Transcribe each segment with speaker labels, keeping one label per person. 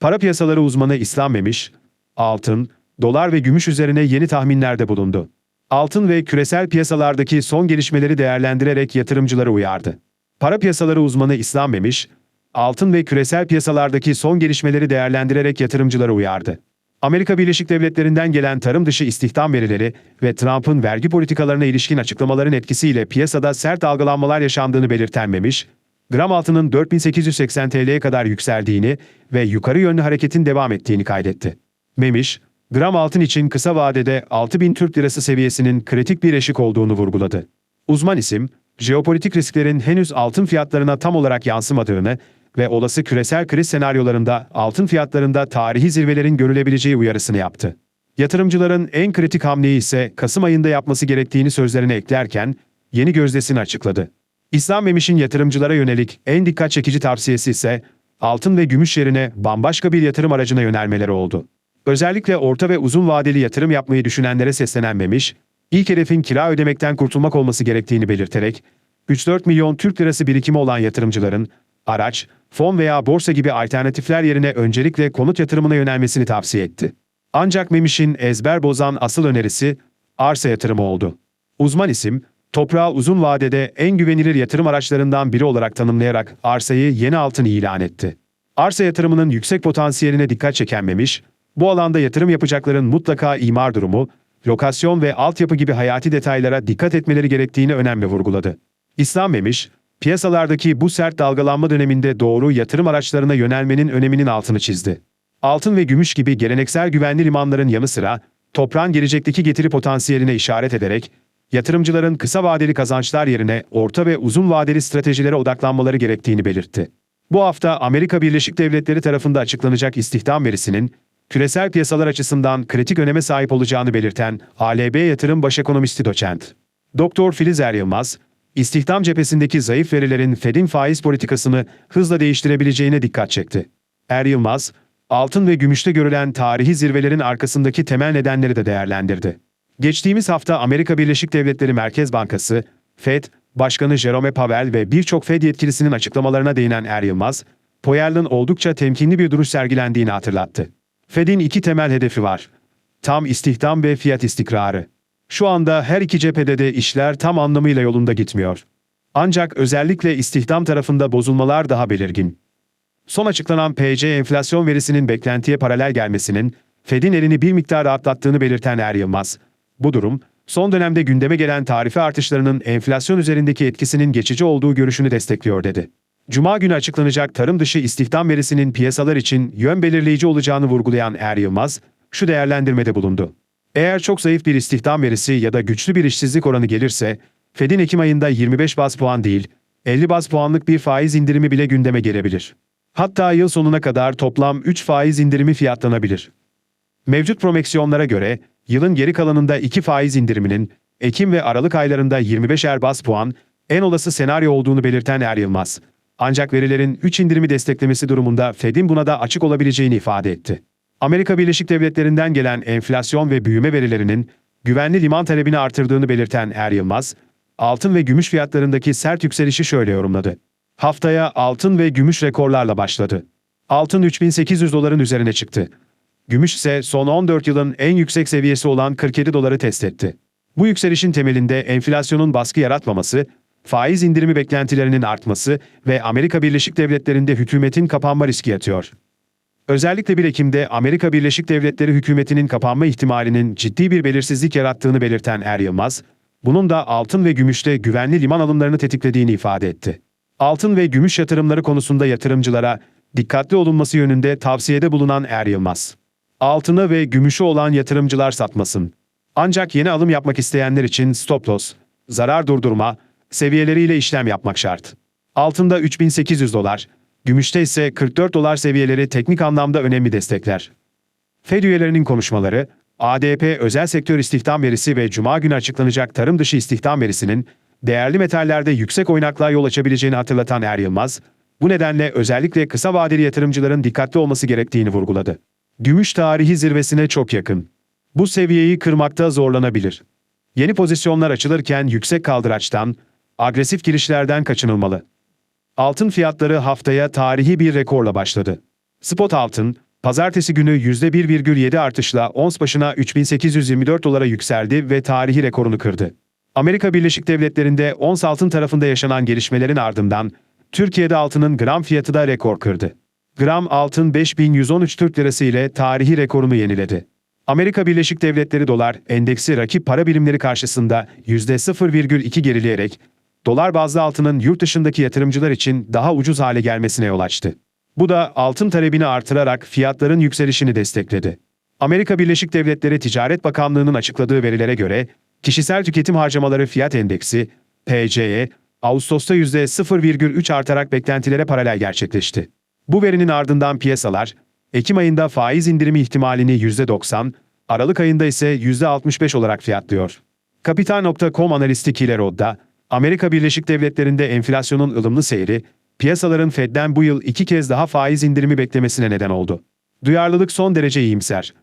Speaker 1: Para piyasaları uzmanı İslam Memiş, altın, dolar ve gümüş üzerine yeni tahminlerde bulundu. Altın ve küresel piyasalardaki son gelişmeleri değerlendirerek yatırımcıları uyardı. Para piyasaları uzmanı İslam Memiş, altın ve küresel piyasalardaki son gelişmeleri değerlendirerek yatırımcıları uyardı. Amerika Birleşik Devletleri'nden gelen tarım dışı istihdam verileri ve Trump'ın vergi politikalarına ilişkin açıklamaların etkisiyle piyasada sert dalgalanmalar yaşandığını belirten Memiş, gram altının 4880 TL'ye kadar yükseldiğini ve yukarı yönlü hareketin devam ettiğini kaydetti. Memiş, gram altın için kısa vadede 6000 Türk Lirası seviyesinin kritik bir eşik olduğunu vurguladı. Uzman isim, jeopolitik risklerin henüz altın fiyatlarına tam olarak yansımadığını ve olası küresel kriz senaryolarında altın fiyatlarında tarihi zirvelerin görülebileceği uyarısını yaptı. Yatırımcıların en kritik hamleyi ise Kasım ayında yapması gerektiğini sözlerine eklerken yeni gözdesini açıkladı. İslam Memiş'in yatırımcılara yönelik en dikkat çekici tavsiyesi ise altın ve gümüş yerine bambaşka bir yatırım aracına yönelmeleri oldu. Özellikle orta ve uzun vadeli yatırım yapmayı düşünenlere seslenen Memiş, ilk hedefin kira ödemekten kurtulmak olması gerektiğini belirterek, 3-4 milyon Türk lirası birikimi olan yatırımcıların araç, fon veya borsa gibi alternatifler yerine öncelikle konut yatırımına yönelmesini tavsiye etti. Ancak Memiş'in ezber bozan asıl önerisi arsa yatırımı oldu. Uzman isim, toprağı uzun vadede en güvenilir yatırım araçlarından biri olarak tanımlayarak arsayı yeni altın ilan etti. Arsa yatırımının yüksek potansiyeline dikkat çeken Memiş, bu alanda yatırım yapacakların mutlaka imar durumu, lokasyon ve altyapı gibi hayati detaylara dikkat etmeleri gerektiğini önemli vurguladı. İslam Memiş, piyasalardaki bu sert dalgalanma döneminde doğru yatırım araçlarına yönelmenin öneminin altını çizdi. Altın ve gümüş gibi geleneksel güvenli limanların yanı sıra, toprağın gelecekteki getiri potansiyeline işaret ederek, yatırımcıların kısa vadeli kazançlar yerine orta ve uzun vadeli stratejilere odaklanmaları gerektiğini belirtti. Bu hafta Amerika Birleşik Devletleri tarafında açıklanacak istihdam verisinin, küresel piyasalar açısından kritik öneme sahip olacağını belirten ALB Yatırım Baş Ekonomisti Doçent. Doktor Filiz Er Yılmaz, istihdam cephesindeki zayıf verilerin Fed'in faiz politikasını hızla değiştirebileceğine dikkat çekti. Er Yılmaz, altın ve gümüşte görülen tarihi zirvelerin arkasındaki temel nedenleri de değerlendirdi. Geçtiğimiz hafta Amerika Birleşik Devletleri Merkez Bankası, Fed, Başkanı Jerome Powell ve birçok Fed yetkilisinin açıklamalarına değinen Er Yılmaz, Powell'ın oldukça temkinli bir duruş sergilendiğini hatırlattı. Fed'in iki temel hedefi var. Tam istihdam ve fiyat istikrarı. Şu anda her iki cephede de işler tam anlamıyla yolunda gitmiyor. Ancak özellikle istihdam tarafında bozulmalar daha belirgin. Son açıklanan PC enflasyon verisinin beklentiye paralel gelmesinin Fed'in elini bir miktar rahatlattığını belirten Er Yılmaz, bu durum, son dönemde gündeme gelen tarife artışlarının enflasyon üzerindeki etkisinin geçici olduğu görüşünü destekliyor dedi. Cuma günü açıklanacak tarım dışı istihdam verisinin piyasalar için yön belirleyici olacağını vurgulayan Er Yılmaz, şu değerlendirmede bulundu. Eğer çok zayıf bir istihdam verisi ya da güçlü bir işsizlik oranı gelirse, Fed'in Ekim ayında 25 baz puan değil, 50 baz puanlık bir faiz indirimi bile gündeme gelebilir. Hatta yıl sonuna kadar toplam 3 faiz indirimi fiyatlanabilir. Mevcut promeksiyonlara göre, yılın geri kalanında 2 faiz indiriminin, Ekim ve Aralık aylarında 25'er baz puan, en olası senaryo olduğunu belirten Er Yılmaz. Ancak verilerin 3 indirimi desteklemesi durumunda Fed'in buna da açık olabileceğini ifade etti. Amerika Birleşik Devletleri'nden gelen enflasyon ve büyüme verilerinin güvenli liman talebini artırdığını belirten Er Yılmaz, altın ve gümüş fiyatlarındaki sert yükselişi şöyle yorumladı. Haftaya altın ve gümüş rekorlarla başladı. Altın 3800 doların üzerine çıktı. Gümüş ise son 14 yılın en yüksek seviyesi olan 47 doları test etti. Bu yükselişin temelinde enflasyonun baskı yaratmaması, faiz indirimi beklentilerinin artması ve Amerika Birleşik Devletleri'nde hükümetin kapanma riski yatıyor. Özellikle 1 Ekim'de Amerika Birleşik Devletleri hükümetinin kapanma ihtimalinin ciddi bir belirsizlik yarattığını belirten Er Yılmaz, bunun da altın ve gümüşte güvenli liman alımlarını tetiklediğini ifade etti. Altın ve gümüş yatırımları konusunda yatırımcılara dikkatli olunması yönünde tavsiyede bulunan Er Yılmaz. Altını ve gümüşü olan yatırımcılar satmasın. Ancak yeni alım yapmak isteyenler için stop loss, zarar durdurma, seviyeleriyle işlem yapmak şart. Altında 3800 dolar, gümüşte ise 44 dolar seviyeleri teknik anlamda önemli destekler. Fed üyelerinin konuşmaları, ADP özel sektör istihdam verisi ve Cuma günü açıklanacak tarım dışı istihdam verisinin değerli metallerde yüksek oynaklığa yol açabileceğini hatırlatan Er Yılmaz, bu nedenle özellikle kısa vadeli yatırımcıların dikkatli olması gerektiğini vurguladı. Gümüş tarihi zirvesine çok yakın. Bu seviyeyi kırmakta zorlanabilir. Yeni pozisyonlar açılırken yüksek kaldıraçtan, agresif girişlerden kaçınılmalı. Altın fiyatları haftaya tarihi bir rekorla başladı. Spot altın, Pazartesi günü %1,7 artışla ons başına 3824 dolara yükseldi ve tarihi rekorunu kırdı. Amerika Birleşik Devletleri'nde ons altın tarafında yaşanan gelişmelerin ardından Türkiye'de altının gram fiyatı da rekor kırdı. Gram altın 5113 Türk Lirası ile tarihi rekorunu yeniledi. Amerika Birleşik Devletleri dolar endeksi rakip para birimleri karşısında %0,2 gerileyerek dolar bazlı altının yurt dışındaki yatırımcılar için daha ucuz hale gelmesine yol açtı. Bu da altın talebini artırarak fiyatların yükselişini destekledi. Amerika Birleşik Devletleri Ticaret Bakanlığı'nın açıkladığı verilere göre kişisel tüketim harcamaları fiyat endeksi PCE Ağustos'ta %0,3 artarak beklentilere paralel gerçekleşti. Bu verinin ardından piyasalar Ekim ayında faiz indirimi ihtimalini %90, Aralık ayında ise %65 olarak fiyatlıyor. Kapital.com analisti Kiler Odda, Amerika Birleşik Devletleri'nde enflasyonun ılımlı seyri, piyasaların Fed'den bu yıl iki kez daha faiz indirimi beklemesine neden oldu. Duyarlılık son derece iyimser.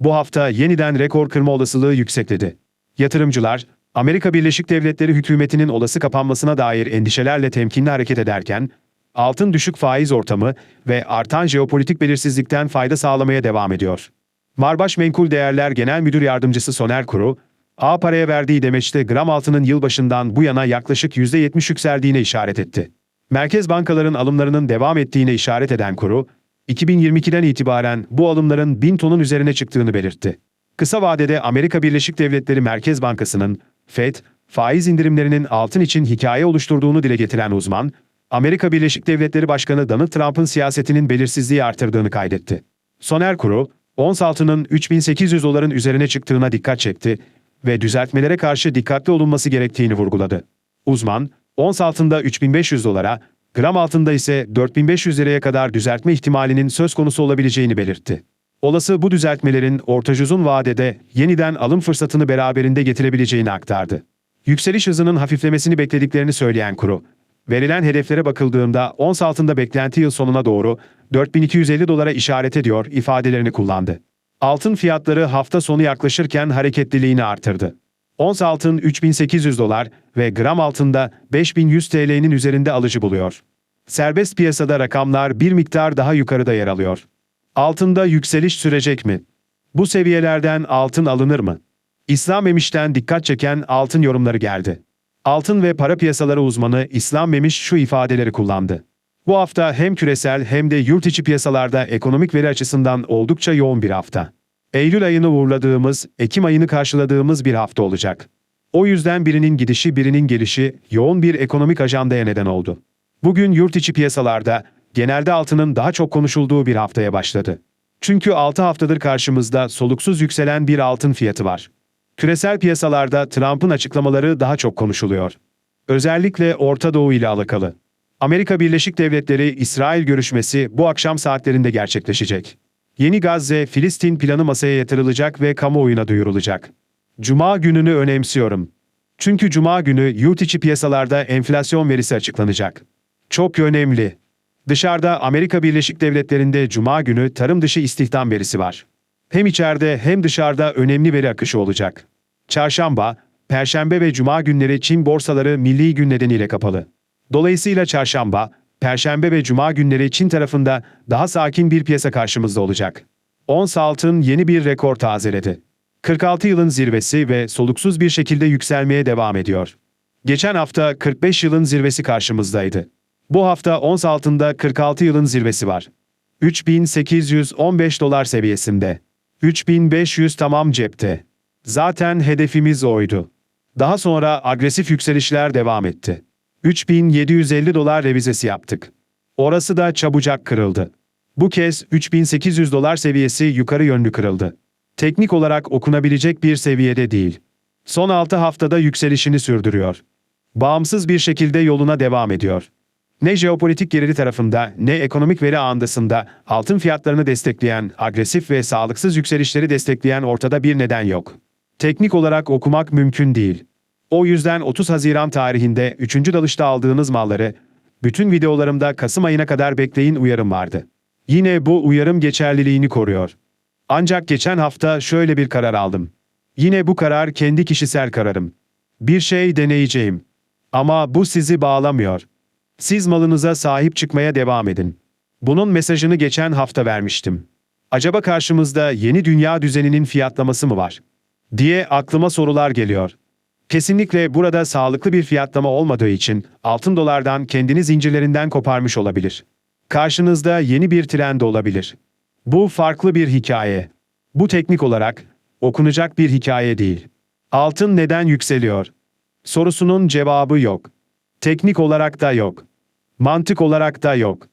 Speaker 1: Bu hafta yeniden rekor kırma olasılığı yüksekledi. Yatırımcılar, Amerika Birleşik Devletleri hükümetinin olası kapanmasına dair endişelerle temkinli hareket ederken, altın düşük faiz ortamı ve artan jeopolitik belirsizlikten fayda sağlamaya devam ediyor. Marbaş Menkul Değerler Genel Müdür Yardımcısı Soner Kuru, A paraya verdiği demeçte gram altının yılbaşından bu yana yaklaşık %70 yükseldiğine işaret etti. Merkez bankaların alımlarının devam ettiğine işaret eden kuru, 2022'den itibaren bu alımların 1000 tonun üzerine çıktığını belirtti. Kısa vadede Amerika Birleşik Devletleri Merkez Bankası'nın FED, faiz indirimlerinin altın için hikaye oluşturduğunu dile getiren uzman, Amerika Birleşik Devletleri Başkanı Donald Trump'ın siyasetinin belirsizliği artırdığını kaydetti. Soner Kuru, ons altının 3800 doların üzerine çıktığına dikkat çekti ve düzeltmelere karşı dikkatli olunması gerektiğini vurguladı. Uzman, ons altında 3500 dolara, gram altında ise 4500 liraya kadar düzeltme ihtimalinin söz konusu olabileceğini belirtti. Olası bu düzeltmelerin ortacuzun vadede yeniden alım fırsatını beraberinde getirebileceğini aktardı. Yükseliş hızının hafiflemesini beklediklerini söyleyen kuru, verilen hedeflere bakıldığında ons altında beklenti yıl sonuna doğru 4250 dolara işaret ediyor ifadelerini kullandı. Altın fiyatları hafta sonu yaklaşırken hareketliliğini artırdı. Ons altın 3800 dolar ve gram altında 5100 TL'nin üzerinde alıcı buluyor. Serbest piyasada rakamlar bir miktar daha yukarıda yer alıyor. Altında yükseliş sürecek mi? Bu seviyelerden altın alınır mı? İslam Memiş'ten dikkat çeken altın yorumları geldi. Altın ve para piyasaları uzmanı İslam Memiş şu ifadeleri kullandı. Bu hafta hem küresel hem de yurt içi piyasalarda ekonomik veri açısından oldukça yoğun bir hafta. Eylül ayını uğurladığımız, Ekim ayını karşıladığımız bir hafta olacak. O yüzden birinin gidişi birinin gelişi yoğun bir ekonomik ajandaya neden oldu. Bugün yurt içi piyasalarda genelde altının daha çok konuşulduğu bir haftaya başladı. Çünkü 6 haftadır karşımızda soluksuz yükselen bir altın fiyatı var. Küresel piyasalarda Trump'ın açıklamaları daha çok konuşuluyor. Özellikle Orta Doğu ile alakalı. Amerika Birleşik Devletleri İsrail görüşmesi bu akşam saatlerinde gerçekleşecek. Yeni Gazze-Filistin planı masaya yatırılacak ve kamuoyuna duyurulacak. Cuma gününü önemsiyorum. Çünkü Cuma günü yurt içi piyasalarda enflasyon verisi açıklanacak. Çok önemli. Dışarıda Amerika Birleşik Devletleri'nde Cuma günü tarım dışı istihdam verisi var. Hem içeride hem dışarıda önemli veri akışı olacak. Çarşamba, Perşembe ve Cuma günleri Çin borsaları milli gün nedeniyle kapalı. Dolayısıyla çarşamba, Perşembe ve Cuma günleri Çin tarafında daha sakin bir piyasa karşımızda olacak. Ons altın yeni bir rekor tazeledi. 46 yılın zirvesi ve soluksuz bir şekilde yükselmeye devam ediyor. Geçen hafta 45 yılın zirvesi karşımızdaydı. Bu hafta ons altında 46 yılın zirvesi var. 3815 dolar seviyesinde. 3500 tamam cepte. Zaten hedefimiz oydu. Daha sonra agresif yükselişler devam etti. 3750 dolar revizesi yaptık. Orası da çabucak kırıldı. Bu kez 3800 dolar seviyesi yukarı yönlü kırıldı. Teknik olarak okunabilecek bir seviyede değil. Son 6 haftada yükselişini sürdürüyor. Bağımsız bir şekilde yoluna devam ediyor. Ne jeopolitik gerili tarafında ne ekonomik veri ağındasında altın fiyatlarını destekleyen, agresif ve sağlıksız yükselişleri destekleyen ortada bir neden yok. Teknik olarak okumak mümkün değil. O yüzden 30 Haziran tarihinde 3. dalışta aldığınız malları, bütün videolarımda Kasım ayına kadar bekleyin uyarım vardı. Yine bu uyarım geçerliliğini koruyor. Ancak geçen hafta şöyle bir karar aldım. Yine bu karar kendi kişisel kararım. Bir şey deneyeceğim. Ama bu sizi bağlamıyor. Siz malınıza sahip çıkmaya devam edin. Bunun mesajını geçen hafta vermiştim. Acaba karşımızda yeni dünya düzeninin fiyatlaması mı var? Diye aklıma sorular geliyor. Kesinlikle burada sağlıklı bir fiyatlama olmadığı için altın dolardan kendini zincirlerinden koparmış olabilir. Karşınızda yeni bir trend olabilir. Bu farklı bir hikaye. Bu teknik olarak okunacak bir hikaye değil. Altın neden yükseliyor? Sorusunun cevabı yok. Teknik olarak da yok. Mantık olarak da yok.